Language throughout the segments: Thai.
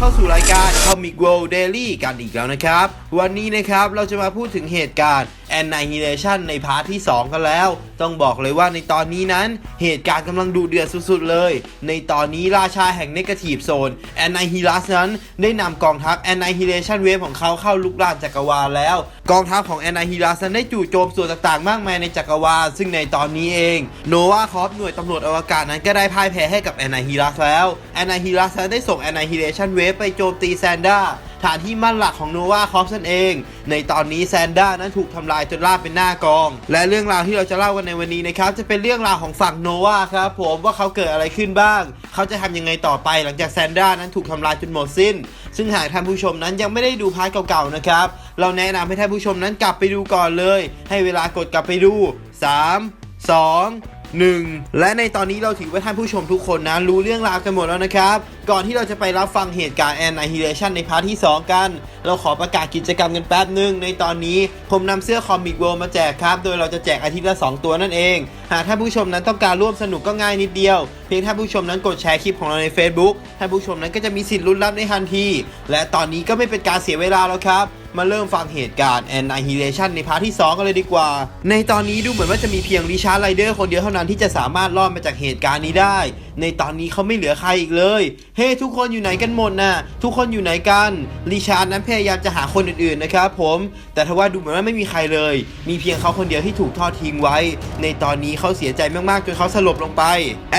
เข้าสู่รายการ Comic World Daily กันอีกแล้วนะครับ วันนี้นะครับเราจะมาพูดถึงเหตุการณ์ Annihilation ในพาร์ทที่ 2 กันแล้ว ต้องบอกเลยว่าในตอนนี้นั้นเหตุการณ์กำลังดุเดือดสุดๆเลย ในตอนนี้ราชาแห่ง Negative Zone Annihilus นั้นได้นำกองทัพ Annihilation Wave ของเขาเข้าลุกลานจักรวาลแล้ว กองทัพของ Annihilus นั้นได้จู่โจมส่วนต่างๆ มากมายในจักรวาล ซึ่งในตอนนี้เอง โนวาคอฟหน่วยตำรวจอวกาศนั้นก็ได้พ่ายแพ้ให้กับ Annihilus แล้ว Annihilus นั้นได้ส่ง Annihilation Wave ไปโจมตีแซนด้า ฐานที่มั่นหลักของโนวาคอฟนั่นเอง ในตอนนี้แซนด้านั้นถูกทำลายจนราบเป็นหน้ากอง และเรื่องราวที่เราจะเล่ากันในวันนี้นะครับจะเป็นเรื่องราวของฝั่งโนวาครับผมว่าเขาเกิดอะไรขึ้นบ้าง เขาจะทำยังไงต่อไปหลังจากแซนด้านั้นถูกทำลายจนหมดสิ้น ซึ่งหากท่านผู้ชมนั้นยังไม่ได้ดูพาร์ทเก่าๆนะครับเราแนะนำให้ท่านผู้ชมนั้นกลับไปดูก่อนเลย ให้เวลากดกลับไปดู 3 2 1 และในตอนนี้เราถือว่าท่านผู้ชมทุกคนนะ รู้เรื่องราวกันหมดแล้วนะครับ ก่อนที่เราจะไปรับฟังเหตุการณ์ Annihilation ในพาร์ทที่ 2 กัน เราขอประกาศกิจกรรมกันแป๊บหนึ่งในตอนนี้ผมนำเสื้อคอมิก World มาแจกครับ โดยเราจะแจกอาทิตย์ละ 2 ตัวนั่นเอง หากท่านผู้ชมนั้นต้องการร่วมสนุกก็ง่ายนิดเดียวเพียงท่านผู้ชมนั้นกดแชร์คลิปของเราใน Facebook ท่านผู้ชมนั้นก็จะมีสิทธิ์ลุ้นรับในทันที และตอนนี้ก็ไม่เป็นการเสียเวลาแล้วครับ มาเริ่มฟังเหตุการณ์ Annihilation ในพาร์ทที่ 2 กันเลยดีกว่า ในตอนนี้ดูเหมือนว่าจะมีเพียงริชาร์ดไรเดอร์คนเดียวเท่านั้นที่จะสามารถรอดมาจากเหตุการณ์นี้ได้ ในตอนนี้เขาไม่เหลือใครอีกเลย เฮ้ทุกคนอยู่ไหนกันหมดน่ะ ทุกคนอยู่ไหนกัน ริชาร์ดนั้นพยายามจะหาคนอื่นๆนะครับผม แต่ทว่าดูเหมือนว่าไม่มีใครเลย มีเพียงเขาคนเดียวที่ถูกทอดทิ้งไว้ ในตอนนี้เขาเสียใจมากๆจนเขาสลบลงไป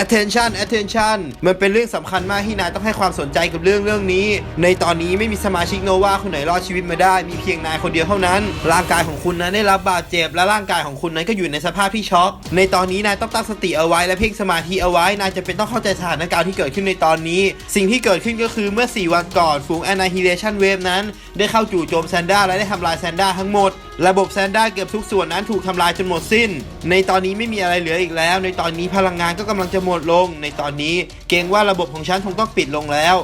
attention attention มันเป็นเรื่องสำคัญมากที่นายต้องให้ความสนใจกับเรื่องเรื่องนี้ ในตอนนี้ไม่มีสมาชิกโนวาคนไหนรอดชีวิตมาได้ มีเพียงนายคนเดียวเท่านั้น ร่างกายของคุณนั้นได้รับบาดเจ็บและร่างกายของคุณนั้นก็อยู่ในสภาพที่ช็อก ในตอนนี้นายต้องตั้งสติเอาไว้และเพ่งสมาธิเอาไว้ นายจะเป็นต้องเข้าใจสถานการณ์ที่เกิดขึ้นในตอนนี้ สิ่งที่เกิดขึ้นก็คือเมื่อ 4 วันก่อนฝูง Annihilation Wave นั้น ได้เข้าจู่โจมแซนด้าและได้ทำลายแซนด้าทั้งหมด ระบบแซนด้าเกือบทุกส่วนนั้นถูกทำลายจนหมดสิ้น ในตอนนี้ไม่มีอะไรเหลืออีกแล้ว ในตอนนี้พลังงานก็กำลังจะหมดลง ในตอนนี้เกรงว่าระบบของฉันคงต้องปิดลงแล้ว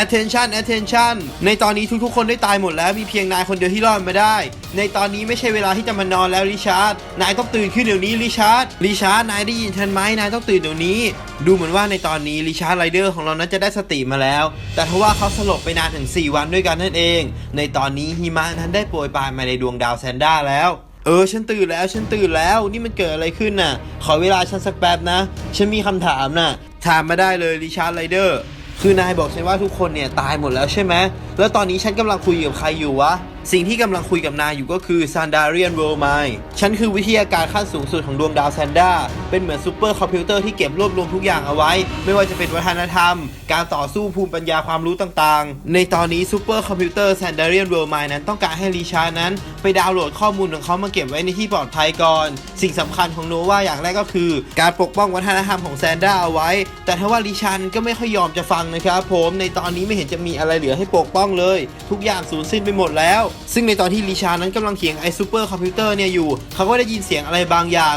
attention attention ในตอนนี้ทุกๆ คนได้ตายหมดแล้วมีเพียงนายคนเดียวที่รอดมาได้ ในตอนนี้ไม่ใช่เวลาที่จะมานอนแล้วริชาร์ดนายต้องตื่นขึ้นเดี๋ยวนี้ริชาร์ดริชาร์ดนายได้ยินฉันไหมนายต้องตื่นเดี๋ยวนี้ ดูเหมือนว่าในตอนนี้ริชาร์ดไรเดอร์ของเรานั้นจะได้สติมาแล้ว แต่ทว่าเขาสลบไปนานถึง 4 วันด้วยกันนั่นเอง ในตอนนี้หิมะนั้นได้โปรยปลายมาในดวงดาวแซนด้าแล้วเออฉันตื่นแล้วฉันตื่นแล้วนี่มันเกิดอะไรขึ้นน่ะ ขอเวลาฉันสักแป๊บนะ ฉันมีคำถามน่ะ ถามมาได้เลยริชาร์ดไรเดอร์ คือนายบอกฉันว่าทุกคนเนี่ยตายหมดแล้วใช่ไหมแล้วตอนนี้ฉันกำลังคุยกับใครอยู่วะ สิ่งที่กำลังคุยกับนายอยู่ก็คือซานดาเรียนโรมายฉันคือวิทยาการขั้นสูงสุดของดวงดาวแซนด้าเป็นเหมือนซูเปอร์คอมพิวเตอร์ที่เก็บรวบรวมทุกอย่างเอาไว้ ไม่ว่าจะเป็นวัฒนธรรม การต่อสู้ภูมิปัญญาความรู้ต่างๆ ในตอนนี้ซูเปอร์คอมพิวเตอร์แซนดาเรียนโรมายนั้นต้องการให้รีชานั้น ไปดาวน์โหลดข้อมูลของเขามาเก็บไว้ในที่ปลอดภัยก่อน สิ่งสำคัญของโนวาอย่างแรกก็คือ การปกป้องวัฒนธรรมของแซนด้าเอาไว้ แต่ถ้าว่าริชาร์ดก็ไม่ค่อยยอมจะฟังนะครับผมในตอนนี้ไม่เห็นจะมีอะไรเหลือให้ปกป้องเลย ทุกอย่างสูญสิ้นไปหมดแล้วซึ่งในตอนที่ริชานั้นกำลังเถียงไอ้ซูเปอร์คอมพิวเตอร์เนี่ยอยู่ เขาก็ได้ยินเสียงอะไรบางอย่าง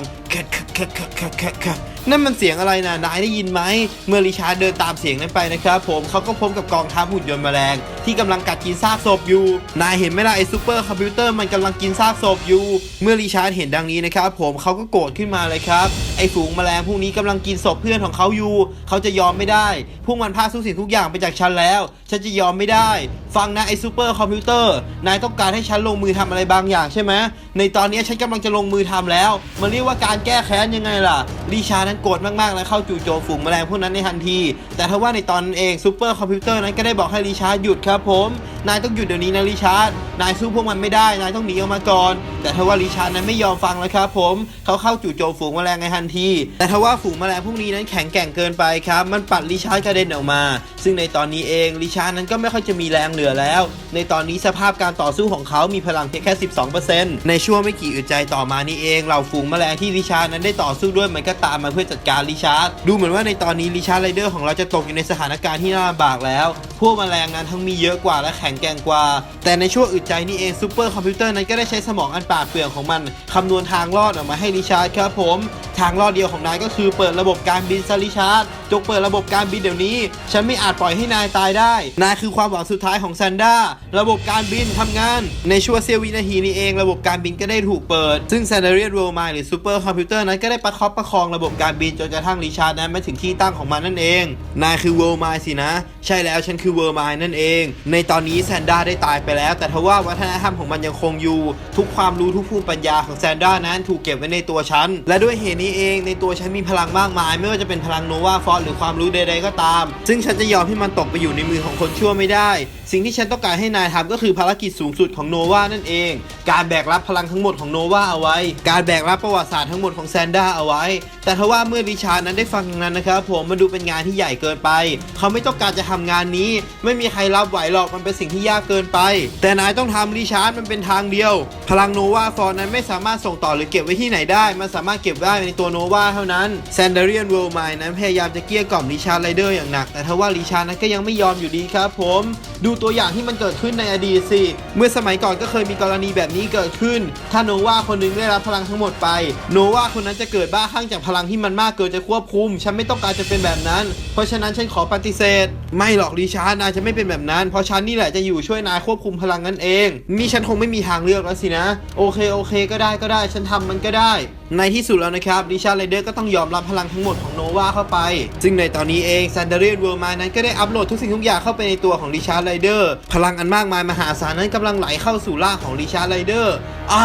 นั่นมันเสียงอะไรนะนายได้ยินไหม เมื่อริชาเดินตามเสียงนั้นไปนะครับผมเขาก็พบกับกองทัพหุ่นยนต์แมลง ที่กำลังกัดกินซากศพอยู่ นายเห็นไหมล่ะไอ้ซูเปอร์คอมพิวเตอร์มันกำลังกินซากศพอยู่ เมื่อริชาเห็นดังนี้นะครับผมเขาก็โกรธขึ้นมาเลยครับ ไอ้ฝูงแมลงพวกนี้กำลังกินศพเพื่อนของเขาอยู่ เขาจะยอมไม่ได้ พวกมันพาทุกสิ่งทุกอย่างไปจากฉันแล้ว ฉันจะยอมไม่ได้ ฟังนะไอ้ซูเปอร์คอมพิวเตอร์ นายต้องการให้ฉันลงมือทำอะไรบางอย่างใช่ไหม ในตอนนี้ฉันกำลังจะลงมือทำแล้ว มันเรียกว่าการแก้แค้นยังไงล่ะริชาร์นั้นโกรธมากๆ และเข้าจู่โจมฝูงแมลงพวกนั้นในทันที แต่ทว่าในตอนเองซูเปอร์คอมพิวเตอร์นั้นก็ได้บอกให้ริชาร์ดหยุดครับผม นายต้องหยุดเดี๋ยวนี้นะริชาร์ดนายสู้พวกมันไม่ได้ นายต้องหนีออกมาก่อน แต่ทว่าริชาร์นั้นไม่ยอมฟังแล้วครับผม เขาเข้าจู่โจมฝูงแมลงในทันที แต่ทว่าฝูงแมลงพวกนี้นั้นแข็งแกร่งเกินไปครับ มันปัดริชาร์ดกระเด็นออกมา ซึ่งในตอนนี้เองริชาร์ดนั้นก็ไม่ค่อยจะมีแรงเหลือแล้ว ในตอนนี้สภาพการต่อสู้ของเขามีพลังเพียงแค่ 12%ในช่วงไม่กี่อึดใจต่อมานี้เองเหล่าฝูงแมลงที่ริชาร์ดนั้นได้ต่อสู้ด้วยมันก็ตามมาเพื่อจัดการริชาร์ดดูเหมือนว่าในตอนนี้ริชาร์ดไรเดอร์ของเราจะตกอยู่ในสถานการณ์ที่น่าลำบากแล้วพวกแมลงนั้นทั้งมีเยอะกว่าและแข็งแกร่งกว่า แต่ในช่วงอึดใจนี่เองซูเปอร์คอมพิวเตอร์นั้นก็ได้ใช้สมองอันปราเปรื่องของมันคำนวณทางรอดออกมาให้ริชาร์ดครับผม ทางรอดเดียวของนายก็คือเปิดระบบการบินซะริชาร์ดจงเปิดระบบการบินเดี๋ยวนี้ ฉันไม่อาจปล่อยให้นายตายได้ นายคือความหวังสุดท้ายของแซนด้าระบบการบินทำงาน ในช่วงเสี้ยววินาทีนี้เอง ระบบการบินก็ได้ถูกเปิด ซึ่งแซนเดเรียโรมายหรือซูเปอร์คอมพิวเตอร์นั้นก็ได้ประคับประคองระบบการบินจนกระทั่งริชาร์ดนั้นมาถึงที่ตั้งของมันนั่นเอง นายคือเวิร์มายสินะ ใช่แล้วฉันคือเวิร์มายนั่นเอง ในตอนนี้แซนด้าได้ตายไปแล้ว แต่ทว่าวัฒนธรรมของมันยังคงอยู่ ทุกความรู้ทุกภูมิปัญญาของแซนด้านั้นถูกเก็บไว้ในตัวฉัน และด้วยเหตุนี้เองในตัวฉันมีพลังมากมาย ไม่ว่าจะเป็นพลังโนวาฟอสหรือความรู้ใดๆก็ตาม ซึ่งฉันจะยอมให้มันตกไปอยู่ในมือของคนชั่วไม่ได้ สิ่งที่ฉันต้องการให้นายทำก็คือภารกิจสูงสุดของโนวานั่นเอง การแบกรับพลังทั้งหมดของโนวาเอาไว้ การแบกรับประวัติศาสตร์ทั้งหมดของแซนด้าเอาไว้ แต่ทว่าเมื่อริชาร์นั้นได้ฟังอย่างนั้นนะครับผมมันดูเป็นงานที่ใหญ่เกินไป เขาไม่ต้องการจะทำงานนี้ไม่มีใครรับไหวหรอกมันเป็นสิ่งที่ยากเกินไป แต่นายต้องทำริชาร์ดมันเป็นทางเดียว พลังโนวาฟอร์นั้นไม่สามารถส่งต่อหรือเก็บไว้ที่ไหนได้ มันสามารถเก็บไว้ในตัวโนวาเท่านั้นแซนเดเรียนเวิลด์ไมนั้นพยายามจะเกลี้ยกล่อมริชาร์ดไรเดอร์อย่างหนัก แต่ทว่าริชาร์ดนั้นก็ยังไม่ยอมอยู่ดีครับผม ดูตัวอย่างที่มันเกิดขึ้นในอดีตสิ เมื่อสมัยก่อนก็เคยมีกรณีแบบนี้เกิดขึ้น ถ้าโนวาคนหนึงได้รับพลังทั้งหมดไป โนวาคนนั้นจะเกิดบ้าคลั่งจากพลังที่มันมากเกินจะควบคุม ฉันไม่ต้องการจะเป็นแบบนั้น เพราะฉะนั้นฉันขอปฏิเสธ ไม่หรอกริชาร์ดนายจะไม่เป็นแบบนั้น เพราะฉันนี่แหละจะอยู่ช่วยนายควบคุมพลังนั้นเอง นี่ฉันคงไม่มีทางเลือกแล้วสินะ โอเคโอเค ก็ได้ก็ได้ ฉันทำมันก็ได้ ในที่สุดแล้วนะครับริชาร์ไรเดอร์ก็ต้องยอมรับพลังทั้งหมดของโนวาเข้าไป ซึ่งในตอนนี้เองซันเดเรียนเวิร์มานั้นก็ได้อัปโหลดทุกสิ่งทุกอย่างเข้าไปในตัวของริชาร์ไรเดอร์พลังอันมากมายมหาศาลนั้นกำลังไหลเข้าสู่ร่างของริชาร์ไรเดอร์อ้า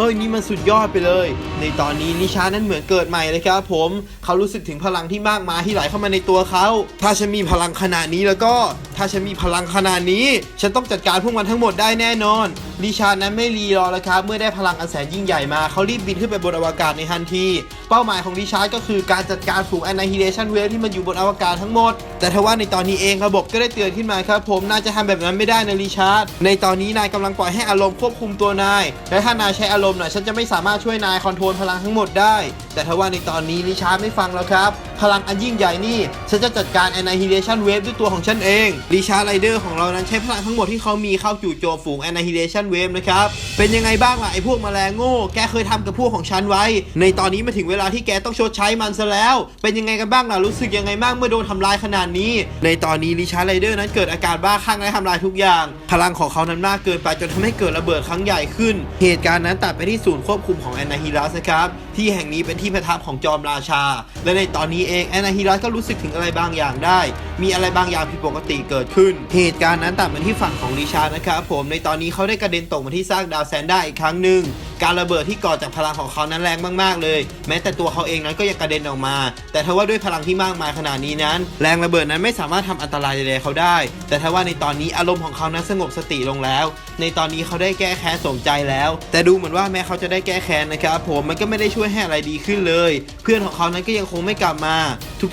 เฮ้ยนี่มันสุดยอดไปเลย ในตอนนี้นิชานั้นเหมือนเกิดใหม่เลยครับผมเขารู้สึกถึงพลังที่มากมายที่ไหลเข้ามาในตัวเขาถ้าฉันมีพลังขนาดนี้แล้วก็ ถ้าฉันมีพลังขนาดนี้ ฉันต้องจัดการพวกมันทั้งหมดได้แน่นอน ริชาร์นั้นไม่รีรอแล้วครับเมื่อได้พลังอันแสนยิ่งใหญ่มาเขารีบบินขึ้นไปบนอวกาศในทันที เป้าหมายของริชาร์ดก็คือการจัดการฝูง Annihilation Wave ที่มันอยู่บนอวกาศทั้งหมด แต่ทว่าในตอนนี้เองระบบก็ได้เตือนขึ้นมาครับผมน่าจะทำแบบนั้นไม่ได้นะริชาร์ดในตอนนี้นายกำลังปล่อยให้อารมณ์ควบคุมตัวนาย และถ้านายใช้อารมณ์น่ะฉันจะไม่สามารถช่วยนายคอนโทรลพลังทั้งหมดได้ แต่ทว่าในตอนนี้ริชาร์ดไม่ฟังแล้วครับ พลังอันยิ่งใหญ่นี่ ฉันจะจัดการ Annihilation Wave ด้วยตัวของฉันเอง ริชาร์ไรเดอร์ของเรานั้นใช้พลังทั้งหมดที่เขามีเข้าจู่โจมฝูง Annihilation Wave นะครับ เป็นยังไงบ้างล่ะไอ้พวกแมลงโง่ แกเคยทำกับพวกของฉันไว้ ในตอนนี้มาถึงเวลาที่แกต้องชดใช้มันซะแล้ว เป็นยังไงกันบ้างล่ะ รู้สึกยังไงบ้างเมื่อโดนทำลายขนาดนี้ ในตอนนี้ริชาร์ไรเดอร์นั้นเกิดอาการบ้าคลั่งและทำลายทุกอย่าง พลังของเขานั้นมากเกินไปจนทำให้เกิดระเบิดครั้งใหญ่ขึ้น เหตุการณ์นั้นตัดไปที่ศูนย์ควบคุมของแอนนาฮิรัสนะครับ ที่แห่งนี้เป็นที่ประทับของจอมราชา และในตอนนี้เองแอนนาฮิรัสก็รู้สึกถึงอะไรบางอย่างได้ มีอะไรบางอย่างผิดปกติเกิดขึ้น เหตุการณ์นั้นตัดมาที่ฝั่งของริชานะครับผมในตอนนี้เขาได้กระเด็นตกมาที่ซากดาวแซนด้าอีกครั้งหนึ่งการระเบิดที่ก่อจากพลังของเขานั้นแรงมากๆเลย แม้แต่ตัวเขาเองนั้นก็ยังกระเด็นออกมา แต่ทว่าด้วยพลังที่มากมายขนาดนี้นั้น แรงระเบิดนั้นไม่สามารถทำอันตรายใดๆเขาได้ แต่ทว่าในตอนนี้อารมณ์ของเขานั้นสงบสติลงแล้ว ในตอนนี้เขาได้แก้แค้นสมใจแล้ว แต่ดูเหมือนว่าแม้เขาจะได้แก้แค้นนะครับผมมันก็ไม่ได้ช่วยให้อะไรดีขึ้นเลย เพื่อนของเขานั้นก็ยังคงไม่กลับมา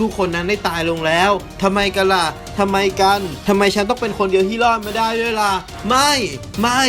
ทุกๆ คนนั้นได้ตายลงแล้วทำไมกันล่ะทำไมกันทำไมฉันต้องเป็นคนเดียวที่รอดมาได้ด้วยล่ะ ไม่ ไม่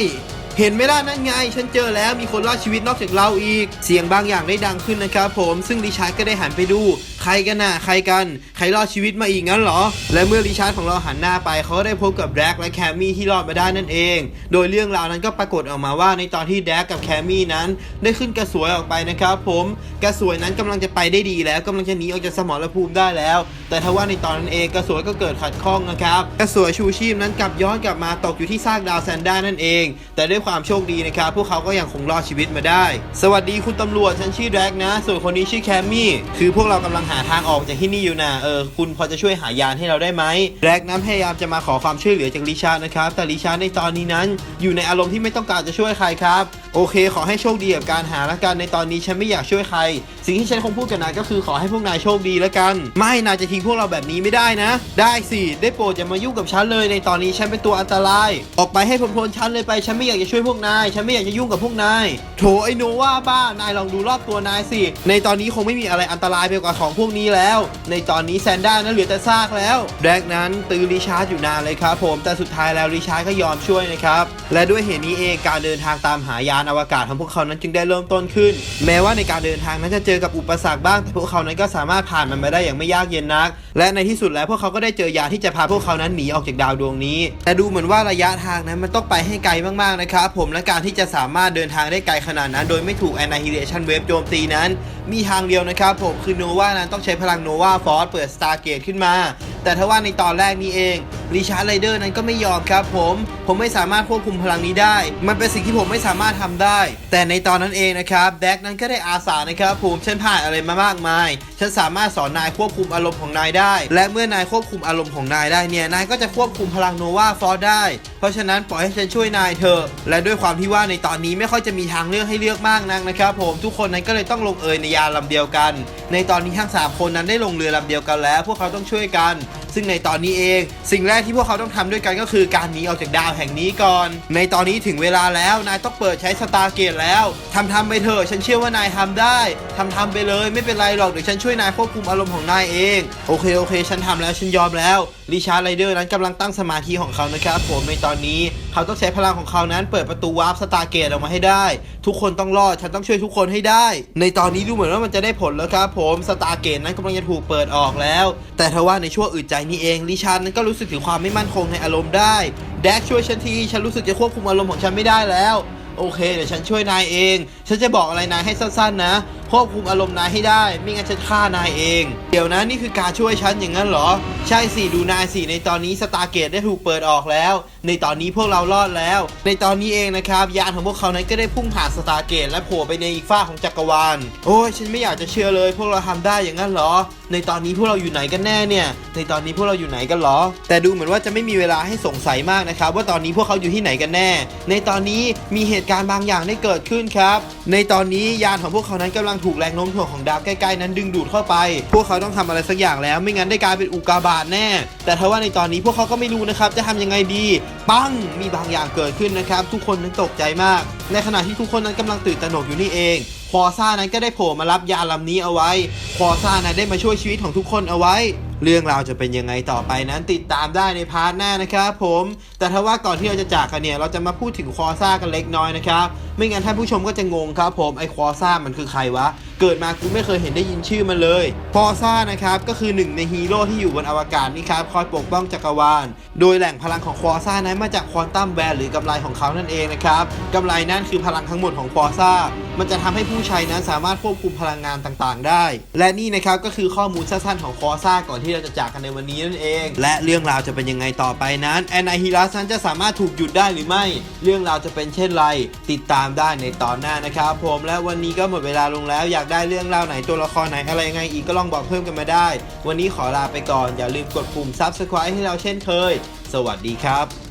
เห็นไหมล่ะนั่นไง ฉันเจอแล้วมีคนรอดชีวิตนอกจากเราอีก เสียงบางอย่างได้ดังขึ้นนะครับผมซึ่งริชาร์ดก็ได้หันไปดู ใครกันน่ะใครกัน ใครรอดชีวิตมาอีกงั้นเหรอ และเมื่อริชาร์ดของเราหันหน้าไปเขาได้พบกับแดกและแคมมี่ที่รอดมาได้นั่นเอง โดยเรื่องราวนั้นก็ปรากฏออกมาว่าในตอนที่แดกกับแคมมี่นั้น ได้ขึ้นกระสวยออกไปนะครับผมกระสวยนั้นกำลังจะไปได้ดีแล้วกำลังจะหนีออกจากสมรภูมิได้แล้ว แต่ทว่าในตอนนั้นเองกระสวยก็เกิดขัดข้องนะครับกระสวยชูชีพนั้นกลับย้อนกลับมาตกอยู่ที่ซากดาวแซนด้านั่นเอง แต่ด้วยความโชคดีนะครับ พวกเขาก็ยังคงรอดชีวิตมาได้ สวัสดีคุณตำรวจฉันชื่อแดกนะ ส่วนคนนี้ชื่อแคมมี่ คือพวกเรากำลังหาทางออกจากที่นี่อยู่นะเออคุณพอจะช่วยหายานให้เราได้ไหมแดกนั้นพยายามจะมาขอความช่วยเหลือจากลิชานะครับ แต่ลิชาในตอนนี้นั้น อยู่ในอารมณ์ที่ไม่ต้องการจะช่วยใครครับ โอเค ขอให้โชคดีกับการหาละกันในตอนนี้ฉันไม่อยากช่วยใคร สิ่งที่ฉันคงพูดกับนายก็คือขอให้พวกนายโชคดีและกัน ไม่นายจะทิ้งพวกเราแบบนี้ไม่ได้นะ ได้สิได้โปรดอย่ามายุ่งกับฉันเลยในตอนนี้ฉันเป็นตัวอันตราย ออกไปให้พ้นๆฉันเลยไป ฉันไม่อยากจะช่วยพวกนาย ฉันไม่อยากจะยุ่งกับพวกนายโถไอโนว่าบ้านายลองดูรอบตัวนายสิ ในตอนนี้คงไม่มีอะไรอันตรายไปกว่าของพวกนี้แล้ว ในตอนนี้แซนด้านั้นเหลือแต่ซากแล้วแดกนั้นตือริชาร์ดอยู่นานเลยครับผมแต่สุดท้ายแล้วริชาร์ดก็ยอมช่วยนะครับและด้วยเหตุนี้เองการเดินทางตามหายานอวกาศของพวกเขานั้นจึงได้เริ่มต้นขึ้น แม้ว่าในการเดินทางนั้นจะเจอกับอุปสรรคบ้าง แต่พวกเขานั้นก็สามารถผ่านมันมาได้อย่างไม่ยากเย็นนัก และในที่สุดแล้วพวกเขาก็ได้เจอยาที่จะพาพวกเขานั้นหนีออกจากดาวดวงนี้ แต่ดูเหมือนว่าระยะทางนั้นมันต้องไปให้ไกลมากๆนะครับผมและการที่จะสามารถเดินทางได้ไกลขนาดนั้น โดยไม่ถูก Annihilation Wave โจมตีนั้น มีทางเดียวนะครับผมคือโนวานั้นต้องใช้พลังโนวาฟอร์เปิดสตาร์เกตขึ้นมา แต่ถ้าว่าในตอนแรกนี้เองริชาร์ดไรเดอร์นั้นก็ไม่ยอมครับผมผมไม่สามารถควบคุมพลังนี้ได้ มันเป็นสิ่งที่ผมไม่สามารถทำได้ แต่ในตอนนั้นเองนะครับแบ็กนั้นก็ได้อาสานะครับผมฉันผ่านอะไรมามากมายฉันสามารถสอนนายควบคุมอารมณ์ของนายได้ และเมื่อนายควบคุมอารมณ์ของนายได้เนี่ยนายก็จะควบคุมพลังโนวาฟอร์ได้ เพราะฉะนั้นปล่อยให้ฉันช่วยนายเถอะและด้วยความที่ว่าในตอนนี้ไม่ค่อยจะมีทางเลือกให้เลือกมากนักนะครับ ผมทุกคนนั้นก็เลยต้องลงเอยในยานลำเดียวกัน ในตอนนี้ทั้งสามคนนั้นได้ลงเรือลำเดียวกันแล้ว พวกเขาต้องช่วยกัน ซึ่งในตอนนี้เอง สิ่งแรกที่พวกเขาต้องทำด้วยกันก็คือการหนีออกจากดาวแห่งนี้ก่อน ในตอนนี้ถึงเวลาแล้วนายต้องเปิดใช้สตาร์เกตแล้วทำทำไปเถอะฉันเชื่อว่านายทำได้ทำทำไปเลยไม่เป็นไรหรอกเดี๋ยวฉันช่วยนายควบคุมอารมณ์ของนายเองโอเคโอเค ฉันทำแล้วฉันยอมแล้วริชาร์ดไรเดอร์นั้นกำลังตั้งสมาธิของเขานะครับผมในตอนนี้ เขาต้องใช้พลังของเขานั้นเปิดประตูวาร์ปสตาร์เกตออกมาให้ได้ ทุกคนต้องรอด ฉันต้องช่วยทุกคนให้ได้ ในตอนนี้ดูเหมือนว่ามันจะได้ผลแล้วครับผมสตาร์เกตนั้นกำลังจะถูกเปิดออกแล้ว แต่ทว่าในช่วงอึดใจนี้เองริชาร์ดนั้นก็รู้สึกถึงความไม่มั่นคงในอารมณ์ได้แดกช่วยฉันทีฉันรู้สึกจะควบคุมอารมณ์ของฉันไม่ได้แล้วโอเคเดี๋ยวฉันช่วยนายเอง ฉันจะบอกอะไรนายให้สั้นๆนะ ควบคุมอารมณ์นายให้ได้ ไม่งั้นฉันฆ่านายเอง เดี๋ยวนะนี่คือการช่วยฉันอย่างนั้นเหรอ ใช่สิดูนายสิในตอนนี้สตาร์เกตได้ถูกเปิดออกแล้ว ในตอนนี้พวกเรารอดแล้ว ในตอนนี้เองนะครับยานของพวกเขานั้นก็ได้พุ่งผ่านสตาร์เกตและโผล่ไปในอีกฝ้าของจักรวาล โอ้ยฉันไม่อยากจะเชื่อเลย พวกเราทำได้อย่างนั้นเหรอ ในตอนนี้พวกเราอยู่ไหนกันแน่เนี่ย ในตอนนี้พวกเราอยู่ไหนกันเหรอ แต่ดูเหมือนว่าจะไม่มีเวลาให้สงสัยมากนะครับว่าตอนนี้พวกเขาอยู่ที่ไหนกันแน่ ในตอนนี้มีเหตุการณ์บางอย่างได้เกิดขึ้นครับ ในตอนนี้ยานของพวกเขานั้นกำลังถูกแรงโน้มถ่วงของดาวใกล้ๆนั้นดึงดูดเข้าไป พวกเขาต้องทำอะไรสักอย่างแล้ว ไม่งั้นได้กลายเป็นอุกกาบาตแน่ แต่ทว่าในตอนนี้พวกเขาก็ไม่รู้นะครับจะทำยังไงดี ปังมีบางอย่างเกิดขึ้นนะครับ ทุกคนนั้นตกใจมาก ในขณะที่ทุกคนนั้นกำลังตื่นตระหนกอยู่นี่เองคอซ่านั้นก็ได้โผล่มารับยาลำนี้เอาไว้คอซ่านั้นได้มาช่วยชีวิตของทุกคนเอาไว้ เรื่องราวจะเป็นยังไงต่อไปนั้นติดตามได้ในพาร์ทหน้านะครับผม แต่ถ้าว่าก่อนที่เราจะจากกันเนี่ยเราจะมาพูดถึงคอซ่ากันเล็กน้อยนะครับ ไม่งั้นท่านผู้ชมก็จะงงครับผมไอควอซ่ามันคือใครวะ เกิดมากูไม่เคยเห็นได้ยินชื่อมันเลยควอซ่านะครับก็คือหนึ่งในฮีโร่ที่อยู่บนอวกาศนี่ครับคอยปกป้องจักรวาล โดยแหล่งพลังของควอซ่านั้นมาจากควอนตัมแวร์หรือกำไรของเขานั่นเองนะครับกำไรนั่นคือพลังทั้งหมดของควอซ่ามันจะทำให้ผู้ใช้นั้นสามารถควบคุมพลังงานต่างๆ ได้ และนี่นะครับก็คือข้อมูลสั้นๆของควอซ่าก่อนที่เราจะจากกันในวันนี้นั่นเอง และเรื่องราวจะเป็นยังไงต่อไปนั้นแอนไนฮิลัสนั้นจะสามารถถูกหยุดได้หรือไม่ เรื่องราวจะเป็นเช่นไร ติดตามได้ในตอนหน้านะครับ ผมและวันนี้ก็หมดเวลาลงแล้วอยากได้เรื่องราวไหนตัวละครไหนอะไรยังไงอีกก็ลองบอกเพิ่มกันมาได้ วันนี้ขอลาไปก่อนอย่าลืมกดปุ่ม subscribe ให้เราเช่นเคย สวัสดีครับ